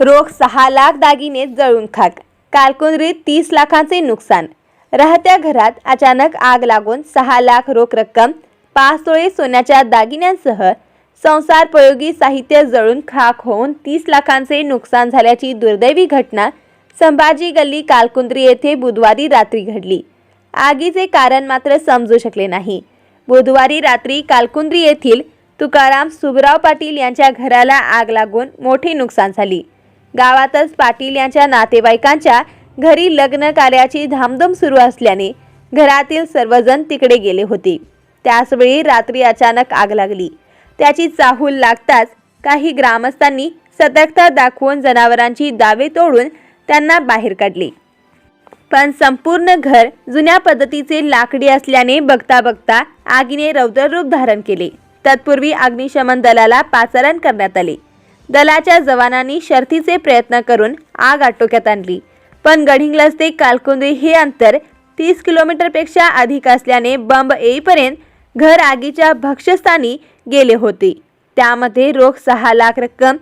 रोख सहा लाख दागिने जळून खाक. कालकुंद्रीत तीस लाखांचे नुकसान. राहत्या घरात अचानक आग लागून सहा लाख रोख रक्कम पाच तोळे सोन्याच्या दागिन्यांसह संसारपयोगी साहित्य जळून खाक होऊन तीस लाखांचे नुकसान झाल्याची दुर्दैवी घटना संभाजी गल्ली कालकुंद्री येथे बुधवारी रात्री घडली. आगीचे कारण मात्र समजू शकले नाही. बुधवारी रात्री कालकुंद्री येथील तुकाराम सुबराव पाटील यांच्या घराला आग लागून मोठी नुकसान झाली. गावातच पाटील यांच्या नातेवाईकांच्या घरी लग्न कार्याची धामधूम सुरू असल्याने घरातील सर्वजण तिकडे गेले होते. त्याचवेळी रात्री अचानक आग लागली. त्याची चाहूल लागताच काही ग्रामस्थांनी सतर्कता दाखवून जनावरांची दावे तोडून त्यांना बाहेर काढले. पण संपूर्ण घर जुन्या पद्धतीचे लाकडी असल्याने बघता बघता आगीने रौद्ररूप धारण केले. तत्पूर्वी अग्निशमन दलाला पाचारण करण्यात आले. दलाच्या जवानांनी शर्थीचे प्रयत्न करून आग आटोक्यात आणली. पण गडिंग्लज ते कालकुंद्री हे अंतर तीस किलोमीटरपेक्षा अधिक असल्याने बंब येईपर्यंत घर आगीच्या भक्ष्यस्थानी गेले होते. त्यामध्ये रोख सहा लाख रक्कम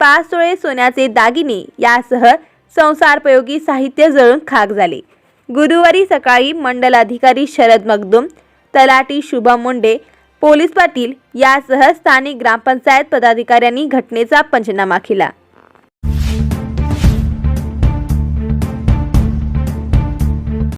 पाच तोळे सोन्याचे दागिने यासह संसारपयोगी साहित्य जळून खाक झाले. गुरुवारी सकाळी मंडल अधिकारी शरद मगदुम तलाटी शुभम मुंडे पोलीस पाटील यासह स्थानिक ग्रामपंचायत पदाधिकाऱ्यांनी घटनेचा पंचनामा केला.